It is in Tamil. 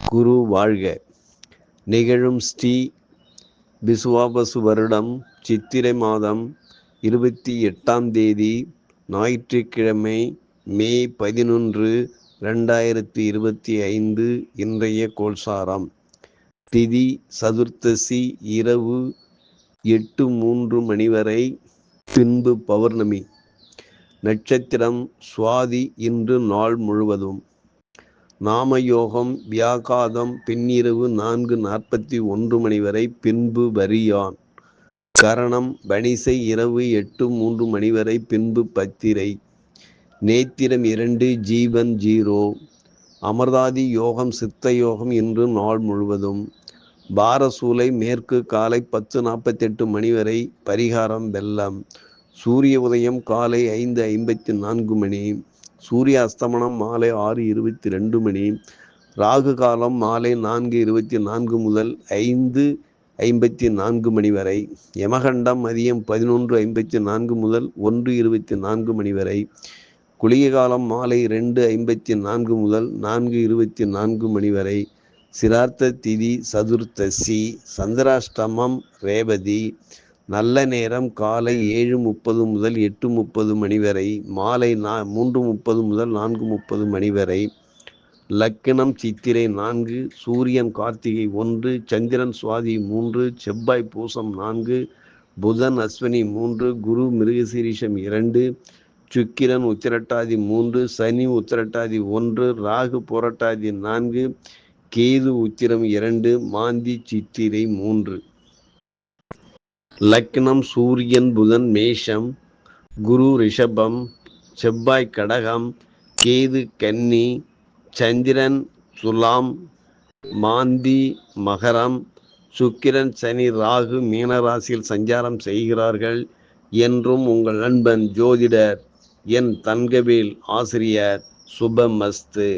குரு வாழ்க. நிகழும் ஸ்ரீ பிசுவாபசு வருடம் சித்திரை மாதம் இருபத்தி எட்டாம் தேதி ஞாயிற்றுக்கிழமை மே பதினொன்று ரெண்டாயிரத்தி இருபத்தி ஐந்து இன்றைய கோல்சாரம் திதி சதுர்த்தசி இரவு எட்டு மூன்று மணி வரை பின்பு பௌர்ணமி. நட்சத்திரம் சுவாதி இன்று நாள் முழுவதும். நாமயோகம் வியாகாதம் பின்னிரவு நான்கு நாற்பத்தி ஒன்று மணி வரை பின்பு வரியான். கரணம் வணிசை இரவு எட்டு மூன்று மணி வரை பின்பு பத்திரை. நேத்திரம் இரண்டு ஜீவன் ஜீரோ. அமர்தாதி யோகம் சித்த யோகம் இன்று நாள் முழுவதும். பாரசூலை மேற்கு காலை பத்து நாற்பத்தெட்டு மணி வரை பரிகாரம் வெள்ளம். சூரிய உதயம் காலை ஐந்து ஐம்பத்தி நான்கு மணி. சூரிய அஸ்தமனம் மாலை ஆறு இருபத்தி ரெண்டு மணி ராகு காலம் மாலை நான்கு இருபத்தி நான்கு முதல் ஐந்து ஐம்பத்தி நான்கு மணி வரை யமகண்டம் மதியம் பதினொன்று ஐம்பத்தி நான்கு முதல் ஒன்று இருபத்தி நான்கு மணி வரை குளிகை காலம் மாலை ரெண்டு ஐம்பத்தி நான்கு முதல் நான்கு இருபத்தி நான்கு மணி வரை சிரார்த்த திதி சதுர்த்தசி சந்திராஷ்டமம் ரேவதி நல்ல நேரம் காலை ஏழு முப்பது முதல் எட்டு முப்பது மணி வரை மாலை நா மூன்று முப்பது முதல் நான்கு முப்பது மணி வரை லக்கணம் சித்திரை நான்கு சூரியன் கார்த்திகை ஒன்று சந்திரன் சுவாதி மூன்று செவ்வாய் பூசம் நான்கு புதன் அஸ்வினி மூன்று குரு மிருகசீரிஷம் இரண்டு சுக்கிரன் உத்திரட்டாதி மூன்று சனி உத்திரட்டாதி ஒன்று ராகு புரட்டாதி நான்கு கேது உத்திரம் இரண்டு மாந்தி சித்திரை மூன்று. லக்னம் சூரியன் புதன் மேஷம் குரு ரிஷபம் செவ்வாய் கடகம் கேது கன்னி சந்திரன் துலாம் மாந்தி மகரம் சுக்கிரன் சனி ராகு மீனராசியில் சஞ்சாரம் செய்கிறார்கள் என்றும் உங்கள் நண்பன் ஜோதிடர் என் தன்கவேல் ஆசிரியர் சுபமஸ்து.